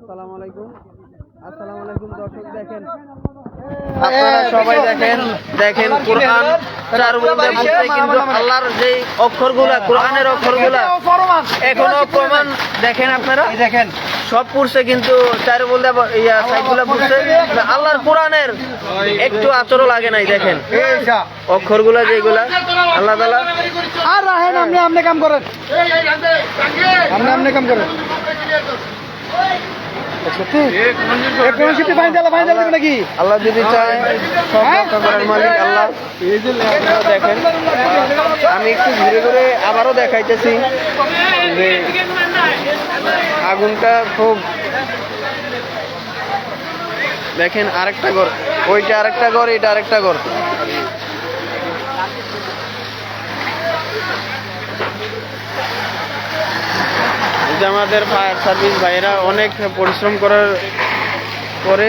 আসসালামু আলাইকুম। আসসালামু আলাইকুম দর্শক দেখেন। আপনারা সবাই দেখেন দেখেন কোরআন চার বলতে বলতে কিন্তু আল্লাহর যে অক্ষরগুলা কোরআনের অক্ষরগুলা এখনও প্রমাণ দেখেন আপনারা? দেখেন। সব পড়ছে কিন্তু চার বলতে ইয়া সাইডগুলা পড়ছে। আল্লাহর কোরআনের একটু আচরও লাগে নাই দেখেন। অক্ষরগুলা যেগুলা আল্লাহ তাআলা আর রাহেন আপনি আপনি কাম করেন। আপনি আপনি কাম করেন। নাকি? আল্লাহ যদি চায় সব রক্ষা করার মালিক আল্লাহ। দেখেন আমি একটু ঘুরে ঘুরে আবারও দেখাইতেছি যে আগুনটা খুব দেখেন আরেকটা ঘর। ওইটা আরেকটা ঘর এটা আরেকটা ঘর। যে আমাদের ফায়ার সার্ভিস ভাইয়েরা অনেক পরিশ্রম করার পরে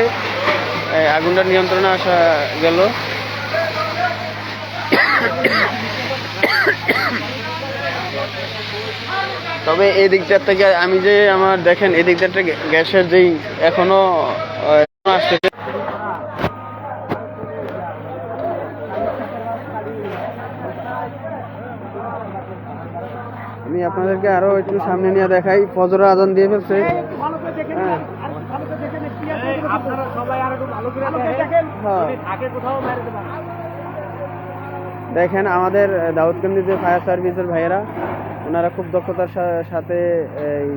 আগুনটা নিয়ন্ত্রণে আসা গেল। তবে এই দিকটার থেকে আমি যে আমার দেখেন, এই দিকটার থেকে গ্যাসের যেই এখনও আসতেছে আমি আপনাদেরকে আরও একটু সামনে নিয়ে দেখাই। ফজর আজান দিয়ে ফেলছে। হ্যাঁ আপনারা সবাই আর একটু ভালো করে। আগে কোথাও মেরে দেবেন। দেখেন আমাদের দাউদকান্দি যে ফায়ার সার্ভিসের ভাইয়েরা ওনারা খুব দক্ষতার সা- সাথে এই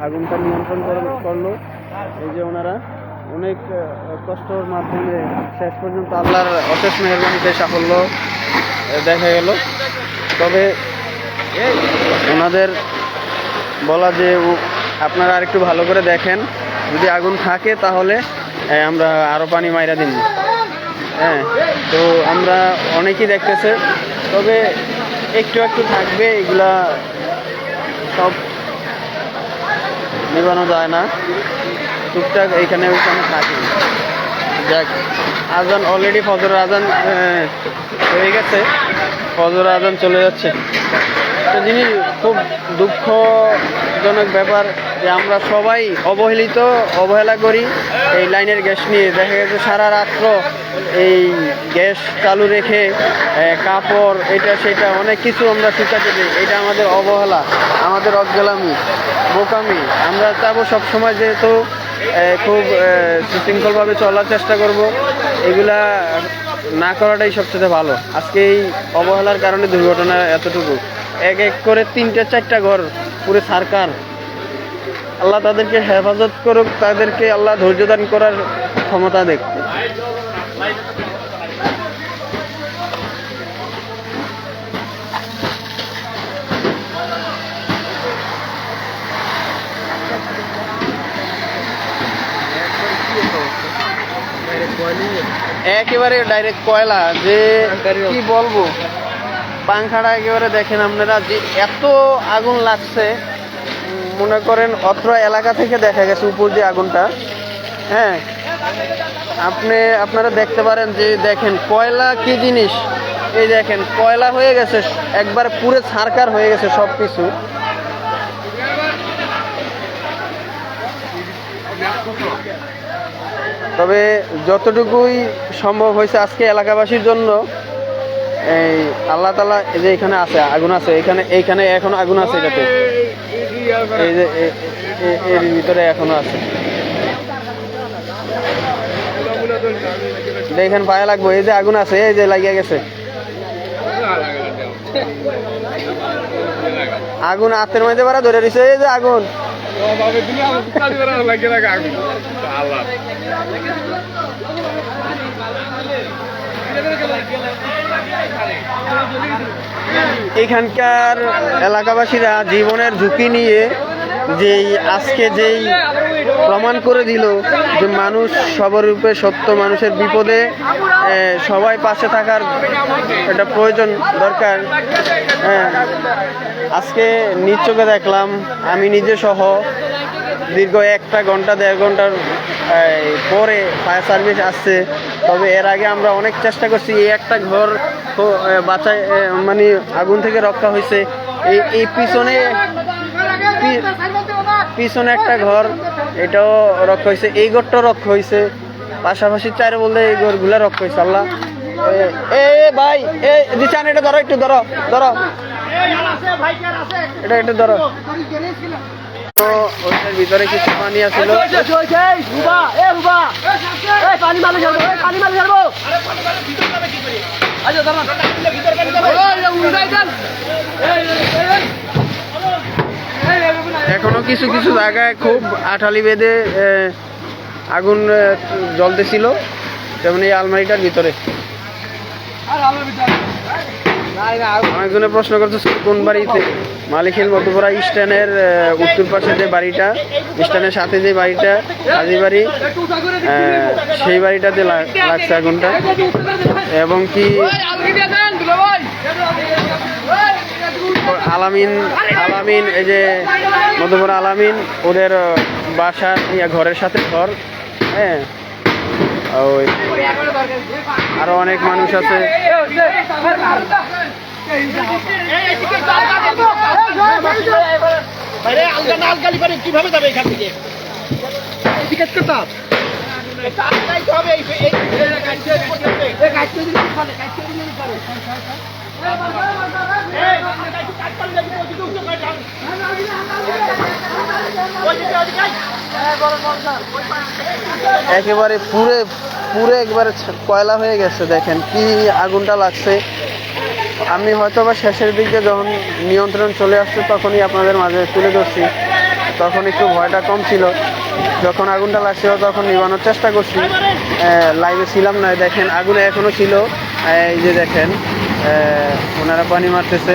আগুনটা নিয়ন্ত্রণ করল। এই যে ওনারা অনেক কষ্টর মাধ্যমে শেষ পর্যন্ত আল্লাহর অশেষ মেহরবানিতে সাফল্য দেখা গেল। তবে ওনাদের বলা যে আপনারা আর একটু ভালো করে দেখেন। যদি আগুন থাকে তাহলে আমরা আরও পানি মাইরা দিন হ্যাঁ তো আমরা অনেকেই দেখতেছে। তবে একটু একটু থাকবে, এগুলা সব নেবানো যায় না। টুকটাক এইখানে ওইখানে থাকে। যাক, আজান অলরেডি ফজর আজান হয়ে গেছে। ফজর আজান চলে যাচ্ছে। জিনিস খুব দুঃখজনক ব্যাপার যে আমরা সবাই অবহেলিত, অবহেলা করি। এই লাইনের গ্যাস নিয়ে দেখা গেছে সারা রাত্র এই গ্যাস চালু রেখে কাপড়, এটা সেটা, অনেক কিছু আমরা শুকাতে দিই এটা আমাদের অবহেলা, আমাদের অজ্ঞালামি, বোকামি। আমরা চাবো সবসময় যেহেতু খুব সুশৃঙ্খলভাবে চলার চেষ্টা করব। এগুলা না করাটাই সবচেয়ে ভালো। আজকে এই অবহেলার কারণে দুর্ঘটনা এতটুকু। এক এক করে তিনটা, চারটা ঘর, পুরো সরকার আল্লাহ তাদেরকে হেফাজত করুক, তাদেরকে আল্লাহ ধৈর্য দান করার ক্ষমতা দেখ। একেবারে ডাইরেক্ট কয়লা, যে কি বলব? পাংখাটা একেবারে দেখেন আপনারা যে এত আগুন লাগছে মনে করেন অত্র এলাকা থেকে দেখা গেছে উপর যে আগুনটা। হ্যাঁ আপনি, আপনারা দেখতে পারেন যে দেখেন কয়লা কি জিনিস। এই দেখেন কয়লা হয়ে গেছে, একবার পুরো ছারকার হয়ে গেছে সব কিছু তবে যতটুকুই সম্ভব হয়েছে আজকে এলাকাবাসীর জন্য এই আল্লাহ তালা এই যে এখানে আছে, আগুন আছে, এখানে এইখানে এখনও আগুন আছে এটাতে। এই যে এর ভিতরে এখনও আছে। দেখেন পায়ে লাগবো, এই যে আগুন আছে, এই যে লাগিয়ে গেছে। আগুন হাতের মধ্যে পারা ধরে দিছে এই যে আগুন। এখানকার এলাকাবাসীরা জীবনের ঝুঁকি নিয়ে যেই আজকে যেই প্রমাণ করে দিল যে মানুষ সবার রূপে সত্য, মানুষের বিপদে সবাই পাশে থাকার একটা প্রয়োজন দরকার। আজকে নিজ দেখলাম, আমি নিজে সহ দীর্ঘ একটা ঘণ্টা, দেড় ঘণ্টার পরে ফায়ার সার্ভিস আসছে। তবে এর আগে আমরা অনেক চেষ্টা করছি এই একটা ঘর বাঁচায় মানে আগুন থেকে রক্ষা হয়েছে। এই এই পিছনে পিছনে একটা ঘর, এটাও রক্ষা হয়েছে। এই ঘরটাও রক্ষা হয়েছে। পাশাপাশি চারে বলতে এই ঘরগুলা রক্ষা হয়েছে, আল্লাহ। এ- ভাই, এ দিচ্ছেন এটা ধরো, একটু ধরো ধরো। এটা একটু ধরো। ওইটার ভিতরে কিছু পানি এখনও কিছু কিছু জায়গায় খুব আঠালি বেঁধে আগুন জ্বলতেছিল যেমন এই আলমারিটার ভিতরে। অনেকজনে প্রশ্ন করছে কোন বাড়িতে? মালিকের মধ্যপুরা স্ট্যান্ডের এ, উত্তর পাশে যে বাড়িটা স্ট্যান্ডের সাথে যে বাড়িটা হাজি বাড়ি সেই বাড়িটাতে লাগ- লাগছে আগুনটা। এবং কি আলামিন আলামিন এই যে মধ্যপুরা আলামিন ওদের বাসা ঘরের সাথে ঘর হ্যাঁ। ওই আরও অনেক মানুষ আছে। কীভাবে যাবে এখান থেকে? টিকিট একেবারে পুরে পুরে একবারে কয়লা হয়ে গেছে, দেখেন কি আগুনটা লাগছে। আমি হয়তো বা শেষের দিকে যখন নিয়ন্ত্রণ চলে আসছে, তখনই আপনাদের মাঝে তুলে ধরছি। তখন একটু ভয়টা কম ছিল। যখন আগুনটা লাগছিল, তখন নিবানোর চেষ্টা করছি। লাইভে ছিলাম না। দেখেন, আগুনে এখনও ছিল। এই যে দেখেন ওনারা পানি মারতেছে।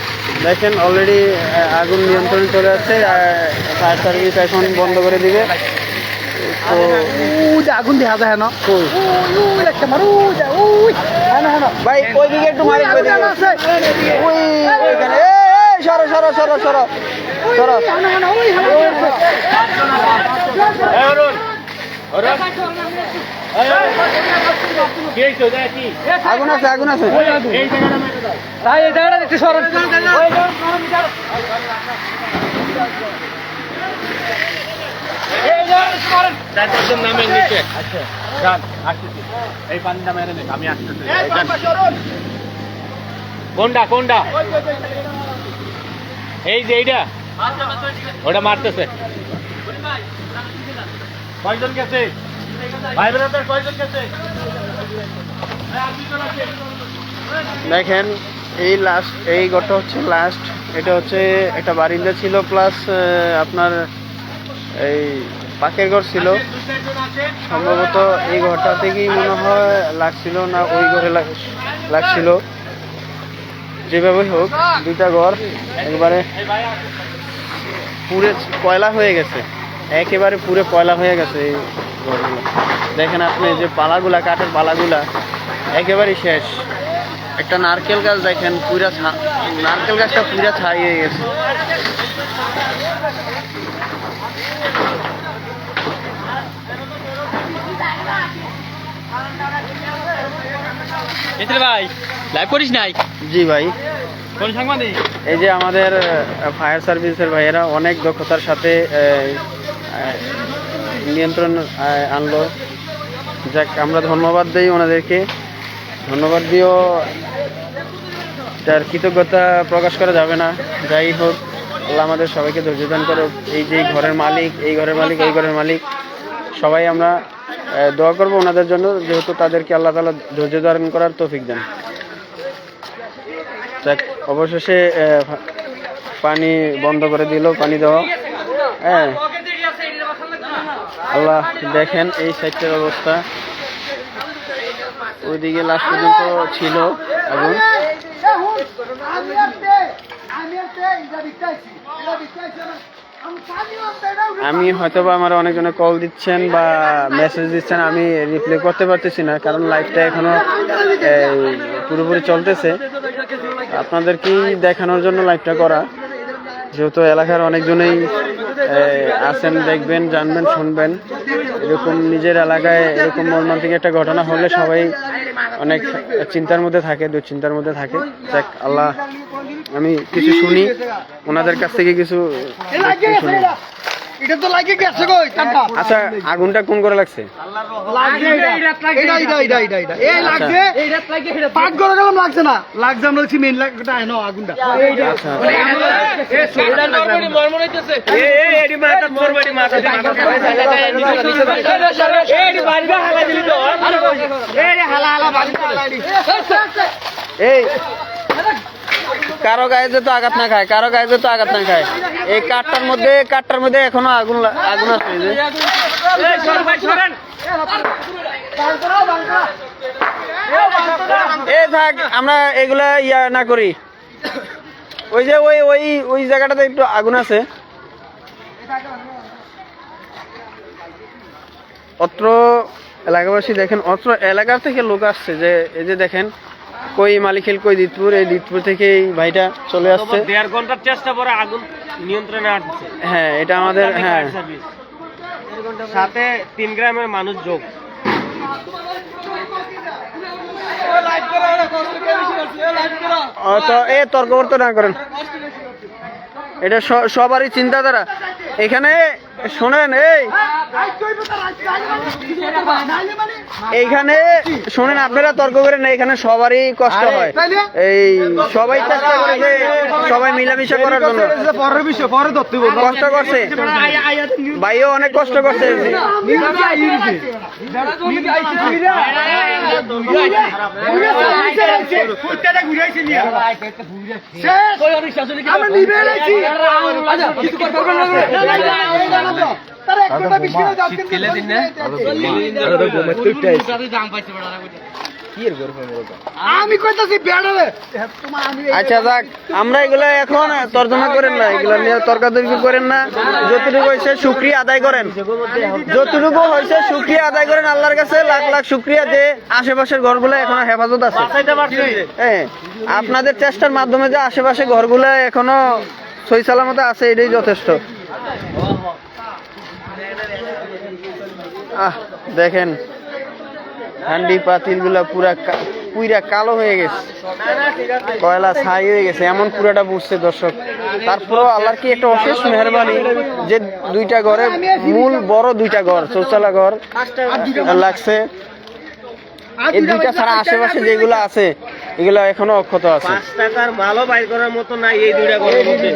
দেখেন অলরেডি আগুন নিয়ন্ত্রণে চলে আসছে ফায়ার সার্ভিস এখন বন্ধ করে দিবে। তো আগুন দেখা যায় না কই? উই উই একটা মারু যা উই হ্যাঁ হ্যাঁ ভাই ওইদিকে একটু মারি সরো সরো সরো সরো। সরো। এই সরন নামের কোনটা কোনটা এই যে এইটা ওটা মারতেছে। কয়জন গেছে? দেখেন, এই লাস্ট এই ঘরটা হচ্ছে লাস্ট এটা হচ্ছে একটা বারিন্দা ছিল প্লাস আপনার এই পাকের ঘর ছিল। সম্ভবত এই ঘরটা থেকেই মনে হয় লাগছিল না ওই ঘরে লাগ- লাগছিল। যেভাবে হোক, দুইটা ঘর, একবারে পুরে কয়লা হয়ে গেছে। একেবারে পুরে পয়লা হয়ে গেছে এই ঘরগুলো দেখেন আপনি যে পালাগুলা কাঠের পালাগুলা একেবারেই শেষ। একটা নারকেল গাছ দেখেন পুরা নারকেল গাছটা পুরা ছাড়িয়ে গেছে। ভাই লাইভ করিস নাই? জি ভাই। কোন সাংবাদিক? এই যে আমাদের ফায়ার সার্ভিসের ভাইয়েরা অনেক দক্ষতার সাথে নিয়ন্ত্রণ আনলো। যাক, আমরা ধন্যবাদ দিই ওনাদেরকে। ধন্যবাদ দিয়েও তার কৃতজ্ঞতা প্রকাশ করা যাবে না। যাই হোক, আল্লাহ আমাদের সবাইকে ধৈর্য দান করো এই যে ঘরের মালিক, এই ঘরের মালিক, এই ঘরের মালিক, সবাই আমরা দোয়া করব ওনাদের জন্য, যেহেতু তাদেরকে আল্লাহ তালা ধৈর্য ধারণ করার তৌফিক দেন। যাক, অবশেষে পানি বন্ধ করে দিল, পানি দেওয়া। হ্যাঁ আল্লাহ দেখেন এই সাইডটার অবস্থা। ওইদিকে লাস্ট পর্যন্ত ছিল এবং আমি হয়তো বা আমার অনেকজনে কল দিচ্ছেন বা মেসেজ দিচ্ছেন, আমি রিপ্লাই করতে পারতেছি না, কারণ লাইভটা এখনও পুরোপুরি চলতেছে। আপনাদেরকেই দেখানোর জন্য লাইভটা করা। যেহেতু এলাকার অনেকজনেই আছেন দেখবেন, জানবেন, শুনবেন। এরকম নিজের এলাকায় এরকম মর্মান্তিক একটা ঘটনা হলে সবাই অনেক চিন্তার মধ্যে থাকে, দুশ্চিন্তার মধ্যে থাকে। দেখ আল্লাহ, আমি কিছু শুনি। ওনাদের কাছ থেকে কিছু শুনি। এটা। তো লাগে গেছে গো কাটা আচ্ছা আগুনটা কোন করে লাগছে লাগছে এটা এটা এটা এটা এটা এটা এই লাগছে আচ্ছা। পাট করে গেলাম লাগছে না লাগছে আমরা দেখছি মেইন লাগটা আয় না আগুনটা আচ্ছা এই কারও গায়ে যে তো আঘাত না খায় কারও গায়ে যে তো আঘাত না খায়। এই কাঠটার মধ্যে কাঠটার মধ্যে এখনও আগুন আগুন আছে এ থাক আমরা এগুলা ইয়া না করি। ওই যে ওই ওই ওই জায়গাটাতে একটু আগুন আছে। অত্র এলাকাবাসী দেখেন অত্র এলাকার থেকে লোক আসছে যে এই যে দেখেন কই মালিকেল কই দিতপুর? এই দিতপুর থেকে এই ভাইটা চলে আসছে। দেড় ঘণ্টার চেষ্টা পরে আগুন নিয়ন্ত্রণে আসছে হ্যাঁ এটা আমাদের হ্যাঁ। সাথে তিন গ্রামের মানুষ যোগ। তো এ তর্ক না করেন। এটা সবারই চিন্তাধারা। এখানে শোনেন এই। এইখানে শোনেন আপনারা তর্ক করেন এখানে সবারই কষ্ট হয়। এই সবাই চেষ্টা করে যে সবাই মিলামিশা করার জন্য। কষ্ট করছে। ভাইও অনেক কষ্ট করছে। আমরা আচ্ছা যাক। আমরা এগুলো এখন তর্জমা করেন না। এগুলো নিয়ে তর্কাতর্কি করেন না। যতটুকু হয়েছে সুক্রিয়া আদায় করেন। যতটুকু হয়েছে সুক্রিয়া আদায় করেন আল্লাহর কাছে। লাখ লাখ সুক্রিয়া যে আশেপাশের ঘরগুলো এখনও হেফাজত আছে। হ্যাঁ। আপনাদের চেষ্টার মাধ্যমে যে আশেপাশে ঘরগুলো এখনও সই সালামত আছে এটাই যথেষ্ট। আহ, দেখেন, হান্ডি পাতিলগুলা পুরা পুইরা কালো হয়ে গেছে। কয়লা ছাই হয়ে গেছে, এমন পুরাটা বুঝছে দর্শক। তারপরেও আল্লাহর কি একটা অশেষ মেহরবানি যে দুইটা ঘরে মূল বড় দুইটা ঘর, চৌচালা ঘর লাগছে। এই দুইটা ছাড়া আশেপাশে যেগুলো আছে, এগুলো এখনও অক্ষত আছে। মালও বাইর করার মতো নাই এই দুইটা ঘরের মধ্যে।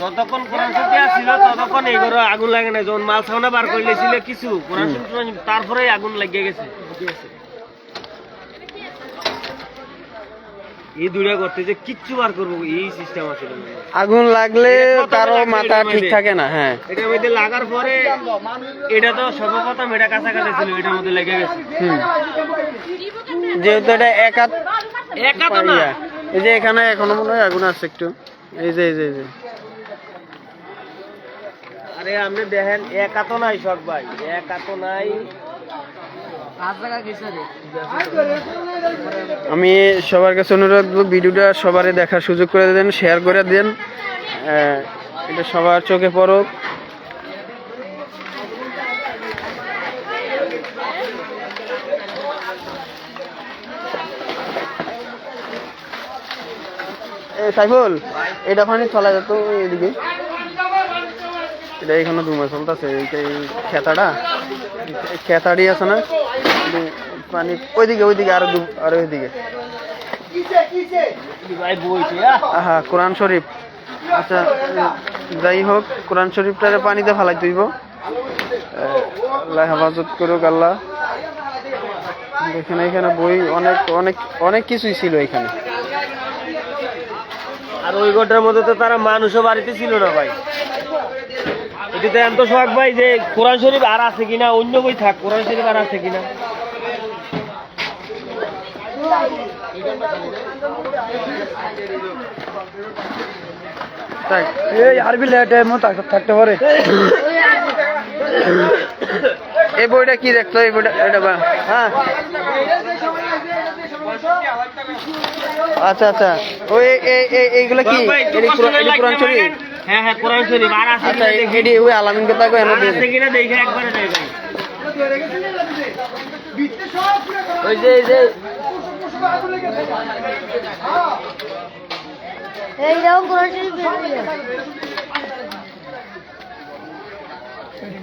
যতক্ষণ কোরআন শক্তি আসছিল ততক্ষণ এই ঘরে আগুন লাগে না যখন মাল ছাউনা বার করে কিছু কোরআন শক্তি তারপরে আগুন লাগিয়ে গেছে। এই করতে যে কিচ্ছু বার করব এই সিস্টেম আছে আগুন লাগলে কারও মাথা ঠিক থাকে না হ্যাঁ। এটার মধ্যে লাগার পরে এটা তো সর্বপ্রথম এটা কাছাকাছি ছিল এটার মধ্যে লেগে গেছে। যেহেতু এটা একাত একা তো না এই যে এখানে এখনও মনে হয় আগুন আছে একটু। এই যে এই যে এই যে। আরে আপনি দেখেন একা তো নাই শখ ভাই একা তো নাই। আমি সবার কাছে অনুরোধ করব, ভিডিওটা সবারই দেখার সুযোগ করে দেন শেয়ার করে দেন। এটা সবার চোখে পড়ুক। সাইফুল, এটা পানি চলা যেত এদিকে। এটা এখানে দুমা চলতেছে, এই খেতাটা খেতাড়ি আছে না? পানি ওইদিকে ওইদিকে, আরও আরও ওইদিকে। আহা, কোরআন শরীফ। আচ্ছা যাই হোক, কোরআন শরীফটারে পানিতে ফালাই তুইব। আল্লাহ হেফাজত করুক, আল্লাহ। এখানে এখানে বই অনেক অনেক অনেক কিছুই ছিল এখানে। আর ওই ঘরটার মধ্যে তো তারা মানুষও বাড়িতে ছিল না ভাই। এটিতে এত শখ ভাই যে কোরআন শরীফ আর আছে কিনা অন্য বই থাক কোরআন শরীফ আর আছে কিনা। তাই। এই আরবি থাকতে পারে। এই বইটা কি দেখতো এই বইটা এটা বা হ্যাঁ। আচ্ছা আচ্ছা। ওই এই এই এইগুলো কি? কোরআন শরীফ হ্যাঁ হ্যাঁ কোরআন শরীফ আর আছে আচ্ছা এডি ওই আলামিন কথা কো এনে আছে কিনা দেখে একবারে ভাই। ওই যে এই যে। এই কোরআন শরীফ যায়।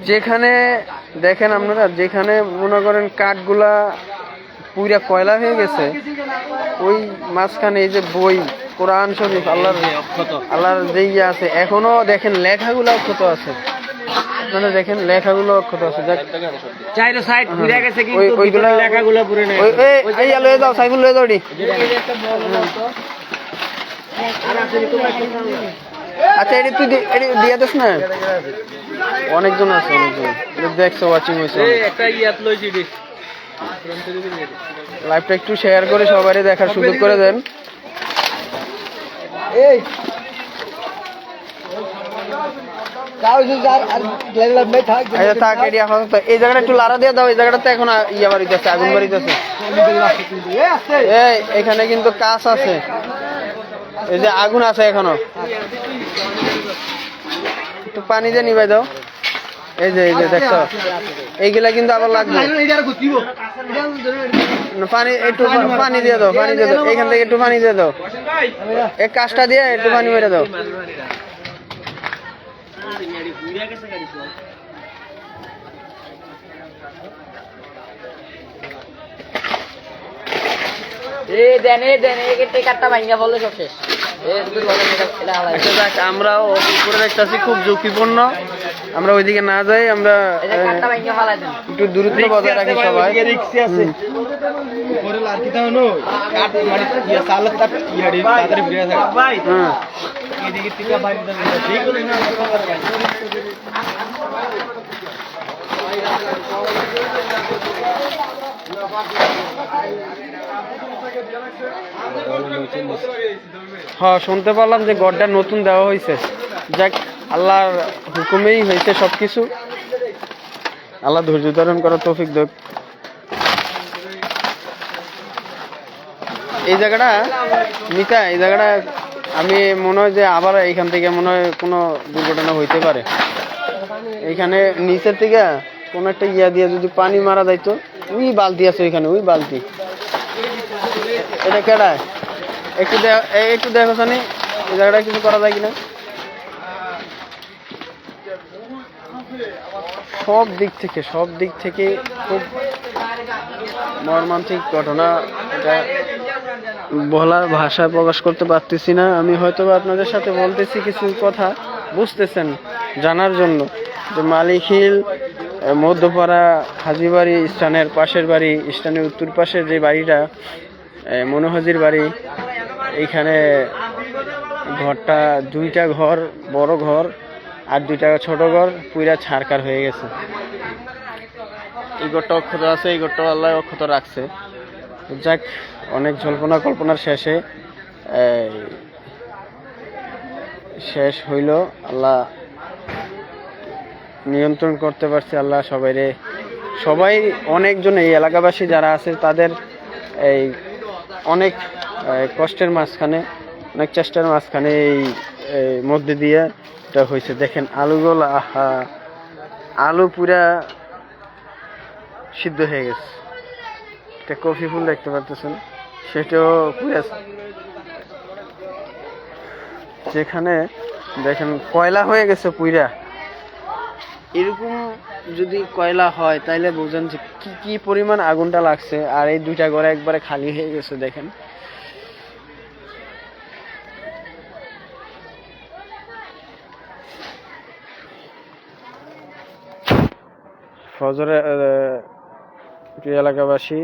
যেখানে দেখেন আপনারা যেখানে মনে করেন কাঠগুলা পুরা কয়লা হয়ে গেছে ওই মাঝখানে এই যে বই কোরআন শরীফ আল্লাহর আল্লাহর যে ইয়ে আছে এখনও দেখেন লেখাগুলো অক্ষত আছে। মানে দেখেন লেখাগুলো অক্ষত আছে। চাইরো সাইড ঘুরে গেছে কিন্তু ওই- লেখাগুলো পুরে নেই। ওই এই এই লয়ে যাও সাইফুল লয়ে যাও ডি আচ্ছা এটি তুই দিয়ে দিস না। অনেকজন আছে অনেকজন। দেখছ ওয়াচিং হয়েছে একটা ইয়াত লইছি লাইভটা একটু শেয়ার করে সবারই দেখার সুযোগ করে দেন। এই। থাক আচ্ছা থাক এটি আপাতত। এই জায়গাটা একটু লাড়া দিয়ে দাও এই জায়গাটাতে এখন ইয়া আগুন আছে এই এখানে কিন্তু কাজ আছে। এই যে আগুন আছে এখনও। একটু পানি দিয়ে নিবাই দাও। এই যে এই যে, দেখছ? এইগুলা কিন্তু আবার লাগবে। পানি, একটু পানি দিয়ে দাও, পানি দিয়ে দাও। এখান থেকে একটু পানি দিয়ে দাও। এই কাজটা দিয়ে একটু পানি মেরে দাও এই দেন এই দেন এই টেকারটা ভাঙ্গা বললে সব শেষ এই দুটো লগে এটা- এটা হালাই। আচ্ছা যাক আমরাও উপরে দেখতেছি খুব ঝুঁকিপূর্ণ। আমরা ওইদিকে না যাই আমরা একটু দূরত্ব বজায় রাখি সবাই। হুম। পরে হ্যাঁ শুনতে পারলাম যে গড়টা নতুন দেওয়া হয়েছে যাক, আল্লাহর হুকুমেই হয়েছে সব কিছু আল্লাহ ধৈর্য ধারণ করার তৌফিক দেখ এই জায়গাটা মিতা এই জায়গাটা আমি মনে হয় যে আবার এইখান থেকে মনে হয় কোনো দুর্ঘটনা হইতে পারে। এইখানে নিচের থেকে কোনো একটা ইয়া দিয়ে যদি পানি মারা যাইতো, ওই বালতি আছে ওইখানে, ওই বালতি। এটা কেডায় একটু একটু দেখো সানি এই জায়গাটা কিছু করা যায় কিনা? সব দিক থেকে, সব দিক থেকে খুব মর্মান্তিক ঘটনা এটা বলার ভাষায় প্রকাশ করতে পারতেছি না। আমি হয়তো আপনাদের সাথে বলতেছি কিছু কথা, বুঝতেছেন, জানার জন্য। যে মালিক হিল মধ্যপাড়া হাজিবাড়ি স্থানের পাশের বাড়ি, স্থানের উত্তর পাশের যে বাড়িটা মনোহাজির বাড়ি। এইখানে ঘরটা দুইটা ঘর, বড় ঘর আর দুইটা ছোট ঘর পুরা ছাড়কার হয়ে গেছে। এই ঘরটা অক্ষত আছে, এই ঘরটা আল্লাহ অক্ষত রাখছে। যাক, অনেক জল্পনা কল্পনার শেষে শেষ হইল। আল্লাহ নিয়ন্ত্রণ করতে পারছে, আল্লাহ সবাইরে। সবাই, অনেকজন এই এলাকাবাসী যারা আছে, তাদের এই অনেক কষ্টের মাঝখানে, অনেক চেষ্টার মাঝখানে এই মধ্যে দিয়ে এটা হয়েছে। দেখেন, আলুগুলো, আহা, আলু পুরা সিদ্ধ হয়ে গেছে। একটা কফি ফুল দেখতে পাচ্ছেন সেটাও পুরা যেখানে, দেখেন, কয়লা হয়ে গেছে পুইরা এরকম যদি কয়লা হয়, তাইলে বুঝেন যে কি কি পরিমাণ আগুনটা লাগছে, আর এই দুইটা ঘরে একবারে খালি হয়ে গেছে, দেখেন। ফজরে এলাকাবাসী